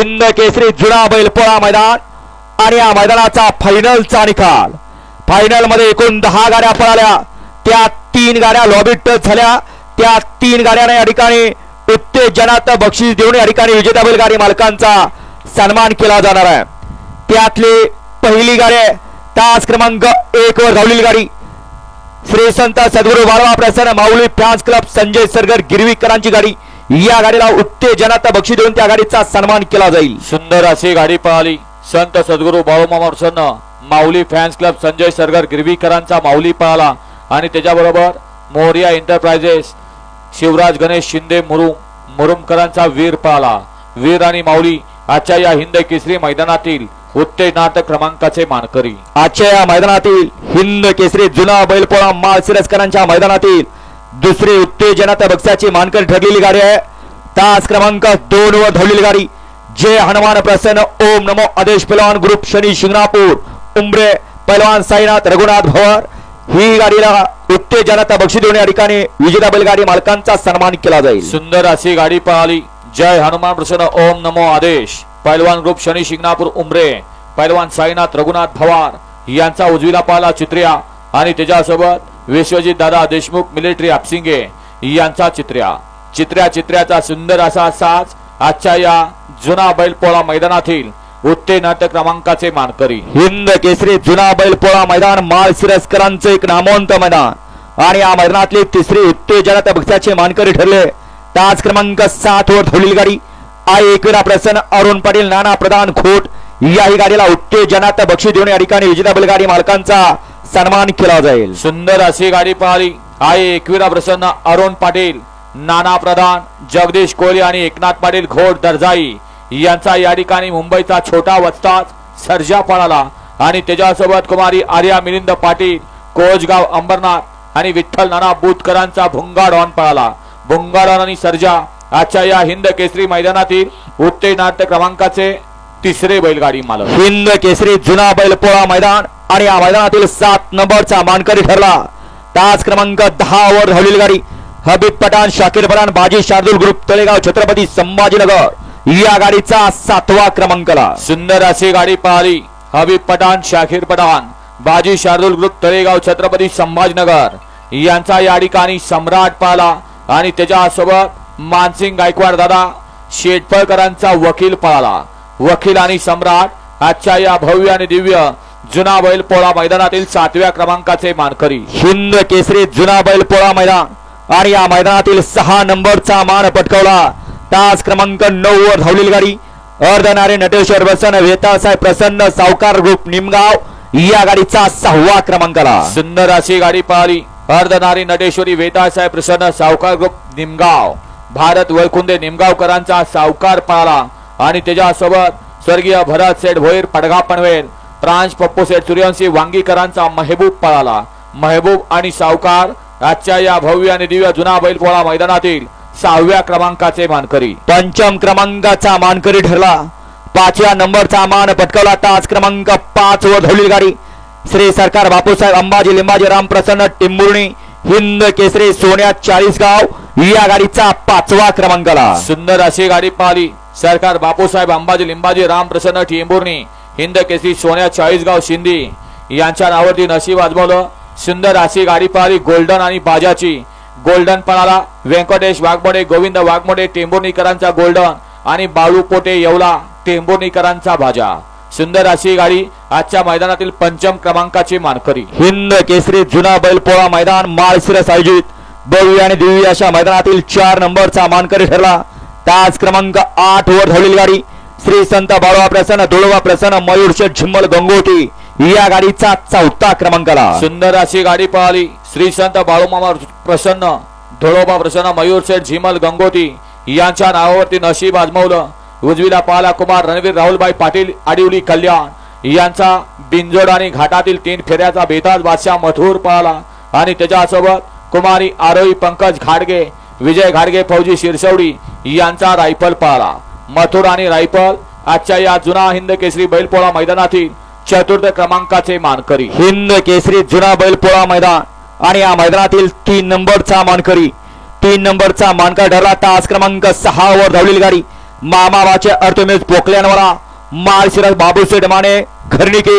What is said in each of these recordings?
हिंद केसरी जुना बैलपोळा मैदान आणि या मैदानाचा फायनलचा निकाल. फायनलमध्ये एकूण दहा गाड्या पळाल्या. त्या तीन गाड्या लॉबी टच झाल्या. त्या तीन गाड्यांना या ठिकाणी उत्तेजनात बक्षीस देऊन या ठिकाणी विजेता बैलगाडी मालकांचा सन्मान केला जाणार आहे. त्यातली पहिली गाडी तास क्रमांक एक वर धावलेली गाडी. श्री संत सद्गुरू बाळवा प्रसन्न माऊली फॅन्स क्लब संजय सरगर गिरवीकरांची गाडी. या गाडीला उत्तेजनात बक्षीस देऊन त्या गाडीचा सन्मान केला जाईल. सुंदर अशी गाडी पळाली संत सद्गुरू बाळूमामा प्रसन्न माऊली फॅन्स क्लब संजय सरगर गिरवीकरांचा माऊली पळाला आणि त्याच्याबरोबर मोरिया एंटरप्राइजेस शिवराज गणेश शिंदे मुरुम मुरुमकरांचा वीर पळाला वीर आणि माऊली आजच्या या हिंद केसरी मैदानातील उत्तेजनात क्रमांकाचे मानकरी. आजच्या या मैदानातील हिंद केसरी जुना बैलपोळा माळ सिरस्करांच्या मैदानातील दुसरी उत्तेजनात बक्षाची मानकर ठरलेली गाडी आहे. तास क्रमांक दोन वर धरलेली गाडी. जय हनुमान प्रसन्न. ओम नमो आदेश पहलवान ग्रुप शनी शिंगणापूर. उमरे पहलवान साईनाथ रघुनाथ भवर. ही गाडीला उत्तेजनात बक्षी देऊन या ठिकाणी विजेता बैलगाडी मालकांचा सन्मान केला जाईल. सुंदर अशी गाडी पळाली जय हनुमान प्रसन्न. ओम नमो आदेश. पैलवान ग्रुप शनी शिंगणापूर उमरे पैलवान साईनाथ रघुनाथ भवार. यांचा उजवीला पाला चित्र्या आणि त्याच्यासोबत विश्वजित दादा देशमुख मिलिटरी आपसिंगे यांचा चित्र्या. चित्र्या चित्र्याचा सुंदर असा साज आजच्या या जुना बैलपोळा मैदानातील उत्तेजनात क्रमांकाचे मानकरी. हिंद केसरी जुना बैलपोळा मैदान माळ सिरस्करांचं एक नामवंत मैदान. आणि या मैदानातली तिसरी उत्तेजनात बक्षाचे मानकरी ठरले. तास क्रमांक सात वर धावलेली गाडी. आय एकवीरा प्रसन्न अरुण पाटील नाना प्रधान खोट. याही गाडीला उत्तेजनात बक्षी देऊन या ठिकाणी विजेता बैलगाडी मालकांचा सन्मान केला जाईल. सुंदर अशी गाडी पळाली आई एकविरा प्रसन्न अरुण पाटील नाना प्रधान जगदीश कोहली आणि एकनाथ पाटील घोड दर्जाई. यांचा या ठिकाणी मुंबईचा छोटा वस्ताद सर्जा पळाला आणि त्याच्यासोबत कुमारी आर्या मिलिंद पाटील कोचगाव अंबरनाथ आणि विठ्ठल नाना बुतकरांचा भुंगा डॉन पळाला. भुंगा डॉन आणि सर्जा. आजच्या या हिंद केसरी मैदानातील उत्तेजनात क्रमांकाचे तिसरे बैलगाडी मालक. हिंद केसरी जुना बैलपोळा मैदान. आणि या मैदानातील सात नंबरचा मानकरी ठरला. तास क्रमांक दहा वर धावलेली गाडी. हबीब पठाण शाकीर पठाण बाजी शार्दुल ग्रुप तळेगाव छत्रपती संभाजीनगर. या गाडीचा सातवा क्रमांकला. सुंदर अशी गाडी पळाली हबीब पठाण शाखीर पठाण बाजी शार्दुल ग्रुप तळेगाव छत्रपती संभाजीनगर. यांचा या ठिकाणी सम्राट पाला आणि त्याच्यासोबत मानसिंग गायकवाड दादा शेटफळकरांचा वकील पळाला. वकील आणि सम्राट आजच्या या भव्य आणि दिव्य जुना बैल पोळा मैदानातील सातव्या क्रमांकाचे मानकरी. हिंद केसरी जुना बैलपोळा मैदान. आणि या मैदानातील सहा नंबरचा मान पटकावला. तास क्रमांक नऊ वर धावलेली गाडी. अर्धनारे नटेश्वर बसन वेतासाहेब प्रसन्न सावकार ग्रुप निमगाव या गाडीचा सहावा क्रमांकाला. सुंदर अशी गाडी पळाली अर्धनारी नटेश्वरी वेदासाहेब प्रसन्न सावकार ग्रुप निमगाव. भारत वैकुंदे निमगावकरांचा सावकार पळाला आणि त्याच्यासोबत स्वर्गीय भरत सेठ भोईर पडगा पनवेल प्रांश पप्पू सेठ सूर्यवंशी वांगीकरांचा महबूब पळाला. महबूब आणि सावकार आजच्या या भव्य आणि दिव्य जुना बैलपोळा मैदानातील सहाव्या क्रमांकाचे मानकरी. पंचम क्रमांकाचा मानकरी ठरला. पाचव्या नंबरचा मान पटकावला तास क्रमांक पाच वर धावलेली गाडी. श्री सरकार बापूसाहेब अंबाजी लिंबाजी रामप्रसन्न टिंबुर्णी हिंद केसरी सोन्या चाळीसगाव या गाडीचा पाचवा क्रमांकाला. सुंदर अशी गाडी पाहिली. सरकार बापूसाहेब अंबाजी लिंबाजी रामप्रसन्न टेंभुर्णी हिंद केसरी सोन्या चाळीसगाव शिंदी. यांच्या नावावरती नशीब आजमावलं. सुंदर अशी गाडी पळाली गोल्डन आणि बाजाची. गोल्डन पळाला व्यंकटेश वाघमोडे गोविंद वाघमोडे टेंबोर्णीकरांचा गोल्डन आणि बाळू पोटे येवला टेंभुर्णीकरांचा भाजा सुंदर अशी गाडी आजच्या मैदानातील पंचम क्रमांकाची मानकरी. हिंद केसरी जुना बैलपोळा मैदान माळशिरस आयोजित. भव्य आणि दिव्य अशा मैदानातील चार नंबरचा मानकरी ठरला. तास क्रमांक आठ वर धावलेली गाडी. श्री संत बाळवा प्रसन्न धुळवा प्रसन्न मयूर शेठ झिम्मल गंगोटी. या गाडीचा चौथा क्रमांकाला. सुंदर अशी गाडी पळाली. श्री संत बाळूमामा प्रसन्न धुळोबा प्रसन्न मयूर शेठ झिमल गंगोटी यांच्या नावावरती नशीब आजमावलं. उजवीला पाला कुमार रणवीर राहुलबाई पाटील आडिवली कल्याण यांचा बिंजोड आणि घाटातील तीन फेऱ्याचा बेताज बादशाह मथुर पळाला. आणि त्याच्यासोबत कुमारी आरोही पंकज घाडगे विजय घाडगे फौजी शिरसवडी यांचा रायफल पळाला. मथुर आणि रायफल आजच्या या जुना हिंद केसरी बैलपोळा मैदानातील चतुर्थ क्रमांकाचे मानकरी. हिंद केसरी जुना बैलपोळा मैदान आणि या मैदानातील तीन नंबरचा मानकरी. तीन नंबरचा मानकर ठरला तास क्रमांक सहा वर धावलेली गाडी. मामाबाचे अर्थमेश पोकल्यानवाला माळशिरस बाबूसेठ माने घरणिके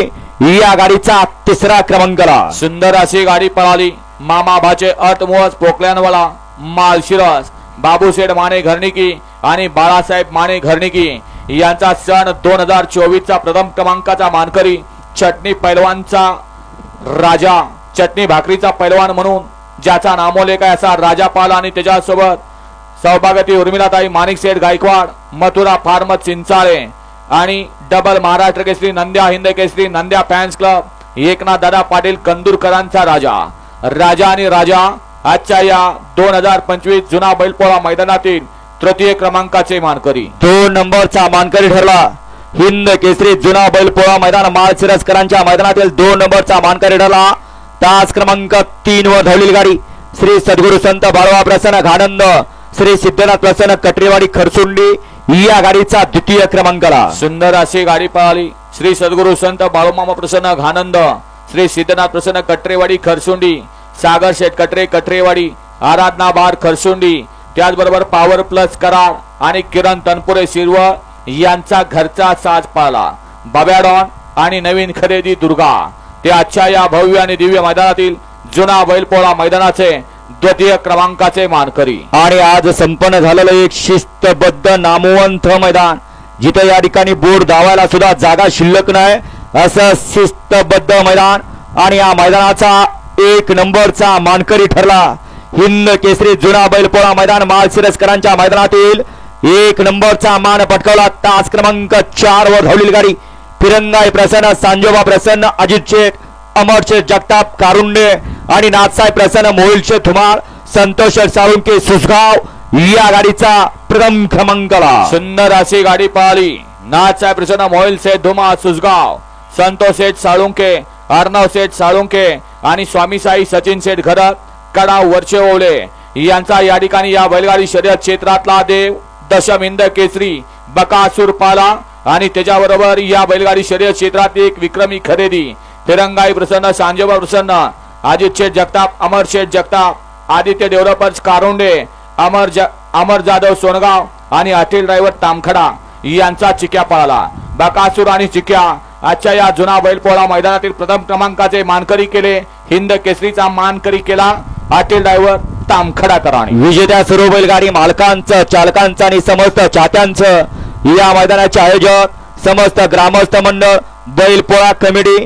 या गाडीचा तिसरा क्रमांकला. सुंदर अशी गाडी पळाली. मामा भाचे अर्थमोहस पोकल्यानवाला मालशिरस बाबूसेठ माने घरणिकी आणि बाळासाहेब माने घरणिकी यांचा सण दोन हजार चोवीस चा प्रथम क्रमांकाचा मानकरी चटणी पैलवानचा राजा चटणी भाकरीचा पैलवान म्हणून ज्याचा नामोलेख आहे असा राजा पाला आणि त्याच्यासोबत सौभाग्यवती उर्मिलाताई माणिकसेठ गायकवाड मथुरा फार्म चिंचाळे आणि double Maharashtra Kesari Nandya Hind Kesari Nandya fans club Eknath Dada Patil कंदूरकरांचा राजा. राजा आणि राजा आजच्या या दोन हजार पंचवीस जुना बैलपोळा मैदानातील तृतीय क्रमांकाचे मानकरी. दोन नंबरचा मानकरी ठरला. हिंद केसरी जुना बैलपोळा मैदान माळशिरसकरांच्या मैदानातील दोन नंबरचा मानकरी ठरला. तास क्रमांक तीन वर धावलेली गाडी. श्री सद्गुरु संत बाळवा प्रसन्न घानंद श्री सिद्धनाथ प्रसन्न कटरेवाडी खरसुंडी या गाडीचा द्वितीय क्रमांकाला. सुंदर अशी गाडी पळाली. श्री सद्गुरु संत बाळूमामा प्रसन्न घानंद श्री सिद्धनाथ प्रसन्न कटरेवाडी खरसुंडी सागर शेठ कटरे कटरेवाडी आराधना बार खरसुंडी. त्याचबरोबर पॉवर प्लस करार आणि किरण तनपुरे शिरव यांचा घरचा साज पाळला बब्याडॉन आणि नवीन खरेदी दुर्गा. ते आजच्या या भव्य आणि दिव्य मैदानातील जुना बैलपोळा मैदानाचे द्वितीय क्रमांकाचे मानकरी. आणि आज संपन्न झालेलं एक शिस्तबद्ध नामवंत मैदान जिथे या ठिकाणी बोर्ड धावायला सुद्धा जागा शिल्लक नाही असं शिस्तबद्ध मैदान. आणि या मैदानाचा एक नंबरचा मानकरी ठरला. हिंद केसरी जुना बैलपोळा मैदान माळशिरसकरांच्या मैदानातील एक नंबरचा मान पटकावला. तास क्रमांक चार वर धावलेली गाडी. फिरंगाई प्रसन्न सांजोबा प्रसन्न अजित शेठ अमर शेठ जगताप कारुंडे आणि नाथसाहेब प्रसन्न मोहिल शेठ धुमाळ संतोष साळुंके सुसगाव या गाडीचा प्रथम क्रमांकाला सुंदर अशी गाडी पाहिली. नाथसाहेब प्रसन्न मोहिल शेठ धुमाळ सुसगाव संतोष शेठ साळुंके अर्णव सेठ साळुंके आणि स्वामीसाई सचिन शेठ घरत कडा वरचे ओवले यांचा या ठिकाणी या बैलगाडी शर्यत क्षेत्रातला देव दशम इंद केसरी बकासूर पाला आणि त्याच्याबरोबर या बैलगाडी शर्यत क्षेत्रात एक विक्रमी खरेदी. तिरंगाई प्रसन्न सांजोबा प्रसन्न अजित शेठ जगताप अमर शेठ जगताप आदित्य डेव्हलपर्स कारोंडे अमर ज अमर जाधव सोनगाव आणि अटील ड्रायव्हर तामखडा यांचा चिक्या पळाला. बकासूर आणि चिक्या आजच्या या जुना बैलपोळा मैदानातील प्रथम क्रमांकाचे मानकरी केले. हिंद केसरीचा मानकरी केला. अटील ड्रायव्हर तामखडा कराणी विजेत्या सर्व बैलगाडी मालकांचं चालकांचं आणि समस्त चाहत्यांचं या मैदानाचे आयोजक समस्त ग्रामस्थ मंडळ बैलपोळा कमिटी